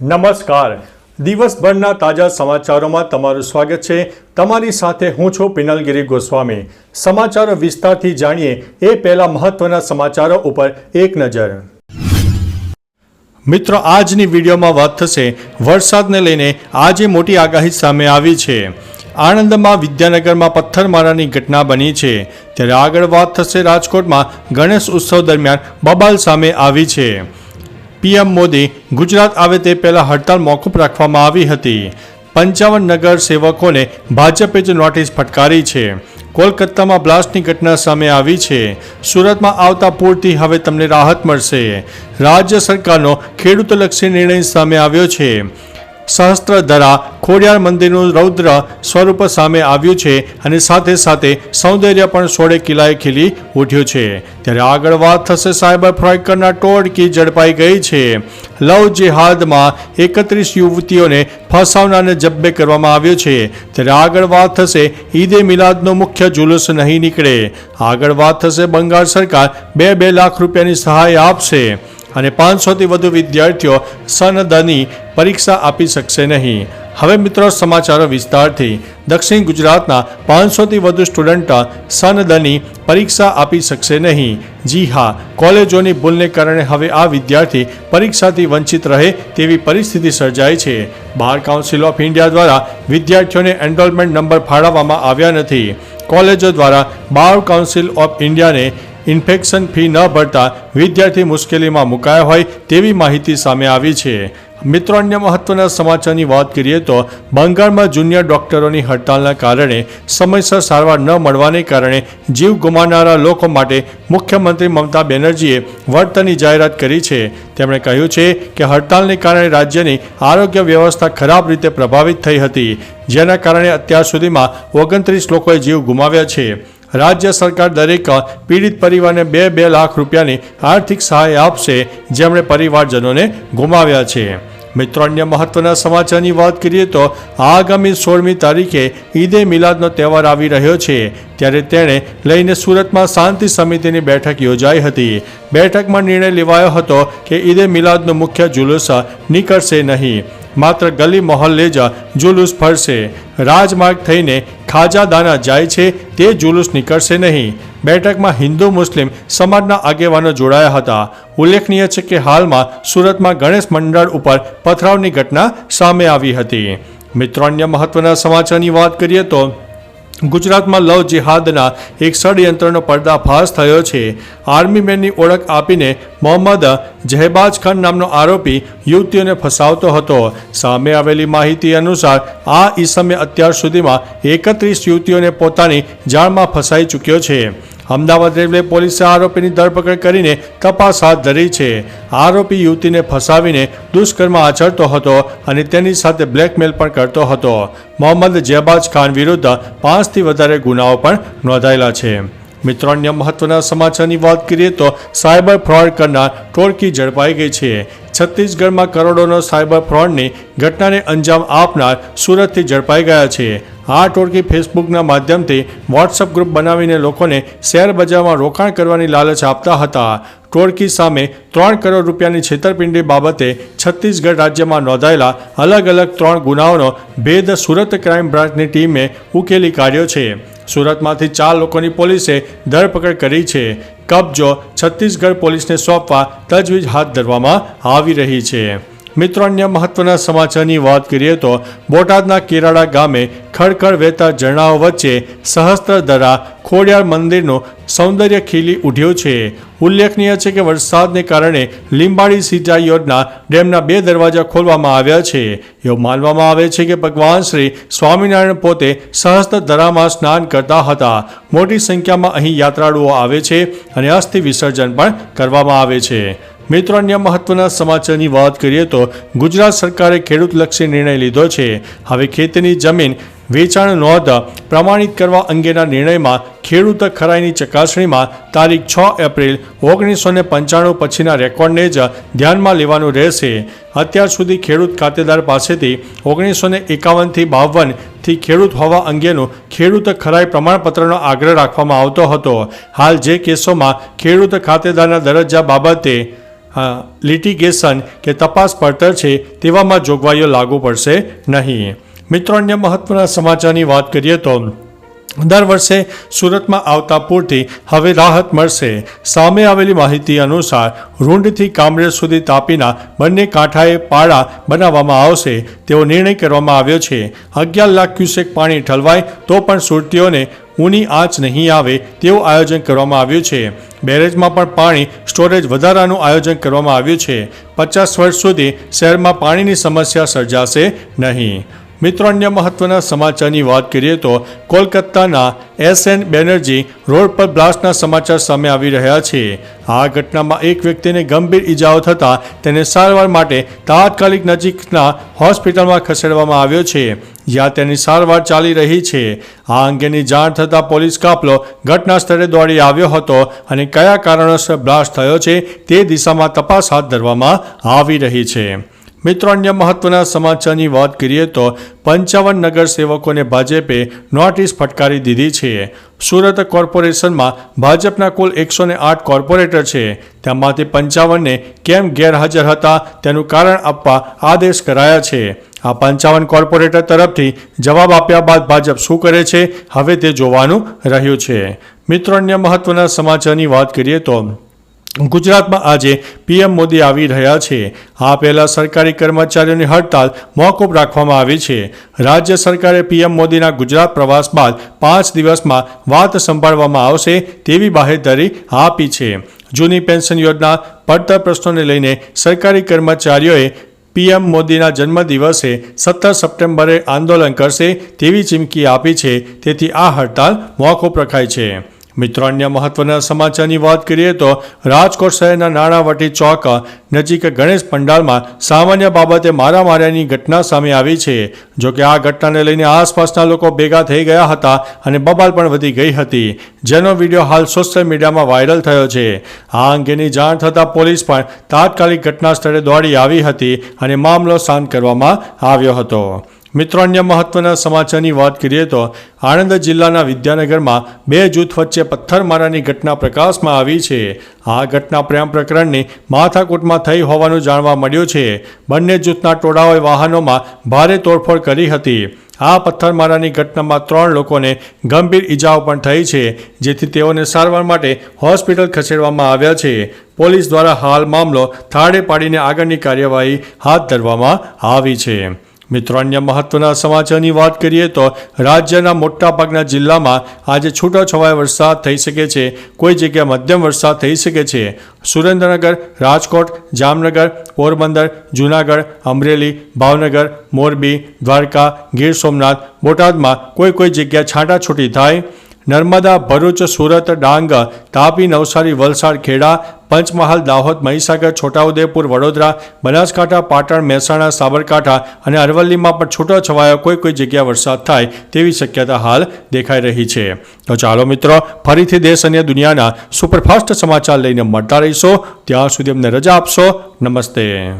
નમસ્કાર. દિવસભરના તાજા સમાચારોમાં તમારું સ્વાગત છે. તમારી સાથે હું છું પિનલગીરી ગોસ્વામી. સમાચારો વિસ્તારથી જાણીએ એ પહેલા મહત્વના સમાચારો ઉપર એક નજર. મિત્રો, આજની વિડીયોમાં વાત થશે વરસાદને લઈને. આજે મોટી આગાહી સામે આવી છે. આણંદમાં વિદ્યાનગરમાં પથ્થરમારાની ઘટના બની છે. ત્યારે આગળ વાત થશે રાજકોટમાં ગણેશ ઉત્સવ દરમિયાન બબાલ સામે આવી છે. પીએમ મોદી ગુજરાત આવે તે પહેલા હડતાલ મોકૂફ રાખવામાં આવી હતી. પંચાવન નગર સેવકોને ભાજપે જ નોટિસ ફટકારી છે. કોલકાતામાં બ્લાસ્ટની ઘટના સામે આવી છે. સુરતમાં આવતા પૂરથી હવે તમને રાહત મળશે. રાજ્ય સરકારનો ખેડૂતલક્ષી નિર્ણય સામે આવ્યો છે. સહસ્ત્રધરા ખોડિયાર મંદિરનું રૌદ્ર સ્વરૂપ સામે આવ્યું છે અને સાથે સાથે સૌંદર્ય પણ સોળે કિલ્લાએ ખીલી ઉઠ્યું છે. ત્યારે આગળ વાત થશે સાયબર ફ્રોડ કરનાર ટોળકી ઝડપાઈ ગઈ છે. લવ જેહાદમાં એકત્રીસ યુવતીઓને ફસાવનારને જબ્બે કરવામાં આવ્યો છે. ત્યારે આગળ વાત થશે ઈદે મિલાદનો મુખ્ય જુલુસ નહીં નીકળે. આગળ વાત થશે બંગાળ સરકાર બે બે લાખ રૂપિયાની સહાય આપશે. અને પાંચસોથી વધુ વિદ્યાર્થીઓ સનદની પરીક્ષા આપી શકશે નહીં. હવે મિત્રો, સમાચારો વિસ્તારથી. દક્ષિણ ગુજરાતના પાંચસોથી વધુ સ્ટુડન્ટ સનદની પરીક્ષા આપી શકશે નહીં. જી હા, કોલેજોની ભૂલને કારણે હવે આ વિદ્યાર્થી પરીક્ષાથી વંચિત રહે તેવી પરિસ્થિતિ સર્જાઈ છે. બાર કાઉન્સિલ ઓફ ઇન્ડિયા દ્વારા વિદ્યાર્થીઓને એનરોલમેન્ટ નંબર ફાળવવામાં આવ્યા નથી. કોલેજો દ્વારા બાર કાઉન્સિલ ઓફ ઇન્ડિયાને ઇન્ફેક્શન ફી ન ભરતા વિદ્યાર્થી મુશ્કેલીમાં મુકાયા હોય તેવી માહિતી સામે આવી છે. મિત્રો, અન્ય મહત્વના સમાચારની વાત કરીએ તો બંગાળમાં જુનિયર ડોક્ટરોની હડતાલના કારણે સમયસર સારવાર ન મળવાને કારણે જીવ ગુમાવનારા લોકો માટે મુખ્યમંત્રી મમતા બેનર્જીએ વળતરની જાહેરાત કરી છે. તેમણે કહ્યું છે કે હડતાલને કારણે રાજ્યની આરોગ્ય વ્યવસ્થા ખરાબ રીતે પ્રભાવિત થઈ હતી, જેના કારણે અત્યાર સુધીમાં ઓગણત્રીસ લોકોએ જીવ ગુમાવ્યા છે. રાજ્ય સરકાર દરેક પીડિત પરિવારને બે બે લાખ રૂપિયાની આર્થિક સહાય આપશે, જેમણે પરિવારજનોને ગુમાવ્યા છે. મિત્રો, અન્ય મહત્વના સમાચારની વાત કરીએ તો, આગામી સોળમી તારીખે ઈદે મિલાદનો તહેવાર આવી રહ્યો છે. ત્યારે તેણે લઈને સુરતમાં શાંતિ સમિતિની બેઠક યોજાઈ હતી. બેઠકમાં નિર્ણય લેવાયો હતો કે ઈદે મિલાદનો મુખ્ય જુલુસ નીકળશે નહીં. માત્ર ગલી મોહલ્લે જ જુલુસ ફરશે રાજમાર્ગ થઈને ખાજાદાના જાય છે, તે જુલુસ નીકળશે નહીં. બેઠકમાં હિન્દુ મુસ્લિમ સમાજના આગેવાનો જોડાયા હતા. ઉલ્લેખનીય છે કે હાલમાં સુરતમાં ગણેશ મંડળ ઉપર પથરાવની ઘટના સામે આવી હતી. મિત્રો, અન્ય મહત્વના સમાચારની વાત કરીએ તો ગુજરાતમાં લવ જિહાદના એક ષડયંત્રનો પર્દાફાશ થયો છે. આર્મી મેનની ઓળખ આપીને મોહમ્મદ જહેબાજ ખાન નામનો આરોપી યુવતીઓને ફસાવતો હતો. સામે આવેલી માહિતી અનુસાર, આ ઈસમે અત્યાર સુધીમાં એકત્રીસ યુવતીઓને પોતાની જાળમાં ફસાઈ ચૂક્યો છે. અમદાવાદ રેલવે પોલીસે આરોપીની ધરપકડ કરીને તપાસ હાથ ધરી છે. આરોપી યુવતીને ફસાવીને દુષ્કર્મ આચરતો હતો અને તેની સાથે બ્લેકમેલ પણ કરતો હતો. મોહમ્મદ જેબાજ ખાન વિરુદ્ધ પાંચથી વધારે ગુનાઓ પણ નોંધાયેલા છે. મિત્રો અન્ય મહત્વના સમાચારની વાત કરીએ તો સાયબર ફ્રોડ કરનાર ટોળકી ઝડપાઈ ગઈ છે. છત્તીસગઢમાં કરોડોનો સાયબર ફ્રોડની ઘટનાને અંજામ આપનાર સુરતથી ઝડપાઈ ગયા છે. આ ટોળકી ફેસબુકના માધ્યમથી વોટ્સઅપ ગ્રુપ બનાવીને લોકોને શેર બજારમાં રોકાણ કરવાની લાલચ આપતા હતા. ટોળકી સામે ત્રણ કરોડ રૂપિયાની છેતરપિંડી બાબતે છત્તીસગઢ રાજ્યમાં નોંધાયેલા અલગ અલગ ત્રણ ગુનાઓનો ભેદ સુરત ક્રાઇમ બ્રાન્ચની ટીમે ઉકેલી કાઢ્યો છે. સુરતમાંથી ચાર લોકોની પોલીસે ધરપકડ કરી છે. કબજો છત્તીસગઢ પોલીસને સોંપવા તજવીજ હાથ ધરવામાં આવી રહી છે. મિત્રો, અન્ય મહત્વના સમાચારની વાત કરીએ તો બોટાદના કેરાળા ગામે ખડખડ વહેતા ઝરણાઓ વચ્ચે સહસ્ત્રધરા ખોડિયાર મંદિરનું સૌંદર્ય ખીલી ઉઠ્યું છે. ઉલ્લેખનીય છે કે વરસાદને કારણે લીંબાડી સિંચાઈ યોજના ડેમના બે દરવાજા ખોલવામાં આવ્યા છે. એવું માનવામાં આવે છે કે ભગવાન શ્રી સ્વામિનારાયણ પોતે સહસ્ત્ર દરામાં સ્નાન કરતા હતા. મોટી સંખ્યામાં અહીં યાત્રાળુઓ આવે છે અને અસ્થિ વિસર્જન પણ કરવામાં આવે છે. મિત્રો, અન્ય મહત્વના સમાચારની વાત કરીએ તો ગુજરાત સરકારે ખેડૂતલક્ષી નિર્ણય લીધો છે. હવે ખેતીની જમીન વેચાણ નોંધ પ્રમાણિત કરવા અંગેના નિર્ણયમાં ખેડૂત ખરાઈની ચકાસણીમાં તારીખ છ એપ્રિલ ઓગણીસો ને પંચાણું પછીના રેકોર્ડને જ ધ્યાનમાં લેવાનું રહેશે. અત્યાર સુધી ખેડૂત ખાતેદાર પાસેથી ઓગણીસો ને એકાવનથી બાવનથી ખેડૂત હોવા અંગેનું ખેડૂત ખરાઈ પ્રમાણપત્રનો આગ્રહ રાખવામાં આવતો હતો. હાલ જે કેસોમાં ખેડૂત ખાતેદારના દરજ્જા બાબતે લિટિગેશન કે તપાસ પડતર છે તેવામાં જોગવાઈઓ લાગુ પડશે નહીં. મિત્રો, અન્ય મહત્વના સમાચારની વાત કરીએ તો દર વર્ષે સુરતમાં આવતા પૂરથી હવે રાહત મળશે. સામે આવેલી માહિતી અનુસાર રૂંડથી કામરેજ સુધી તાપીના બંને કાંઠાએ પાળા બનાવવામાં આવશે તેવો નિર્ણય કરવામાં આવ્યો છે. અગિયાર લાખ ક્યુસેક પાણી ઠલવાય તો પણ સુરતીઓને ઊની આંચ નહીં આવે તેવું આયોજન કરવામાં આવ્યું છે. બેરેજમાં પણ પાણી સ્ટોરેજ વધારાનું આયોજન કરવામાં આવ્યું છે. પચાસ વર્ષ સુધી શહેરમાં પાણીની સમસ્યા સર્જાશે નહીં. મિત્રો, અન્ય મહત્વના સમાચારની વાત કરીએ તો કોલકાતાના એસ એન બેનર્જી રોડ પર બ્લાસ્ટના સમાચાર સામે આવી રહ્યા છે. આ ઘટનામાં એક વ્યક્તિને ગંભીર ઈજાઓ થતાં તેને સારવાર માટે તાત્કાલિક નજીકના હોસ્પિટલમાં ખસેડવામાં આવ્યો છે. જ્યાં તેની સારવાર ચાલી રહી છે. આ અંગેની જાણ થતાં પોલીસ કાફલો ઘટના સ્થળે દોડી આવ્યો હતો અને કયા કારણોસર બ્લાસ્ટ થયો છે તે દિશામાં તપાસ હાથ ધરવામાં આવી રહી છે. મિત્રો, અન્ય મહત્વના સમાચારની વાત કરીએ તો પંચાવન નગર સેવકોને ભાજપે નોટિસ ફટકારી દીધી છે. સુરત કોર્પોરેશનમાં ભાજપના કુલ એકસો આઠ કોર્પોરેટર છે. તેમાંથી પંચાવનને કેમ ગેરહાજર હતા તેનું કારણ આપવા આદેશ કરાયા છે. આ પંચાવન કોર્પોરેટર તરફથી જવાબ આપ્યા બાદ ભાજપ શું કરે છે? હવે તે જોવાનું રહ્યું છે. મિત્રો, અન્ય મહત્વના સમાચારની વાત કરીએ તો ગુજરાતમાં આજે પીએમ મોદી આવી રહ્યા છે. આ પહેલા સરકારી કર્મચારીઓની હડતાલ મોકૂફ રાખવામાં આવી છે. રાજ્ય સરકારે પીએમ મોદીના ગુજરાત પ્રવાસ બાદ પાંચ દિવસમાં વાત સંભાળવામાં આવશે તેવી બાહેધરી આપી છે. જૂની પેન્શન યોજના પડતર પ્રશ્નોને લઈને સરકારી કર્મચારીઓએ પીએમ મોદીના જન્મદિવસે સત્તર સપ્ટેમ્બરે આંદોલન કરશે તેવી ચીમકી આપી છે. તેથી આ હડતાલ મોકૂફ રખાય છે. મિત્રો, અન્ય મહત્વના સમાચારની વાત કરીએ તો રાજકોટ શહેરના નાણાવટી ચોક નજીક ગણેશ પંડાલમાં સામાન્ય બાબતે મારામાર્યાની ઘટના સામે આવી છે. જો કે આ ઘટનાને લઈને આસપાસના લોકો ભેગા થઈ ગયા હતા અને બબાલ પણ વધી ગઈ હતી, જેનો વીડિયો હાલ સોશિયલ મીડિયામાં વાયરલ થયો છે. આ અંગેની જાણ થતાં પોલીસ પણ તાત્કાલિક ઘટના સ્થળે દોડી આવી હતી અને મામલો શાંત કરવામાં આવ્યો હતો. મિત્રો, અન્ય મહત્વના સમાચારની વાત કરીએ તો આણંદ જિલ્લાના વિદ્યાનગરમાં બે જૂથ વચ્ચે પથ્થરમારાની ઘટના પ્રકાશમાં આવી છે. આ ઘટના પ્રેમ પ્રકરણની માથાકૂટમાં થઈ હોવાનું જાણવા મળ્યું છે. બંને જૂથના ટોળાઓએ વાહનોમાં ભારે તોડફોડ કરી હતી. આ પથ્થરમારાની ઘટનામાં ત્રણ લોકોને ગંભીર ઈજાઓ પણ થઈ છે, જેથી તેઓને સારવાર માટે હોસ્પિટલ ખસેડવામાં આવ્યા છે. પોલીસ દ્વારા હાલ મામલો થાળે પાડીને આગળની કાર્યવાહી હાથ ધરવામાં આવી છે. મિત્રો અન્ય મહત્વના સમાચારની વાત કરીએ તો રાજ્યના મોટાભાગના જિલ્લામાં આજે છૂટોછવાયો વરસાદ થઈ શકે છે. કોઈ જગ્યાએ મધ્યમ વરસાદ થઈ શકે છે. સુરેન્દ્રનગર, રાજકોટ, જામનગર, પોરબંદર, જૂનાગઢ, અમરેલી, ભાવનગર, મોરબી, દ્વારકા, ગીર સોમનાથ, બોટાદમાં કોઈ કોઈ જગ્યાએ છાંટાછૂટી થાય. નર્મદા, ભરૂચ, સુરત, ડાંગ, તાપી, નવસારી, વલસાડ, ખેડા, પંચમહાલ, દાહોદ, મહીસાગર, છોટાઉદેપુર, વડોદરા, બનાસકાંઠા, પાટણ, મહેસાણા, સાબરકાંઠા અને અરવલ્લીમાં પણ છૂટો છવાયો કોઈ કોઈ જગ્યા વરસાદ થાય તેવી શક્યતા હાલ દેખાઈ રહી છે. તો ચાલો મિત્રો, ફરીથી દેશ અને દુનિયાના સુપરફાસ્ટ સમાચાર લઈને મળતા રહીશો. ત્યાં સુધી અમને રજા આપશો. નમસ્તે.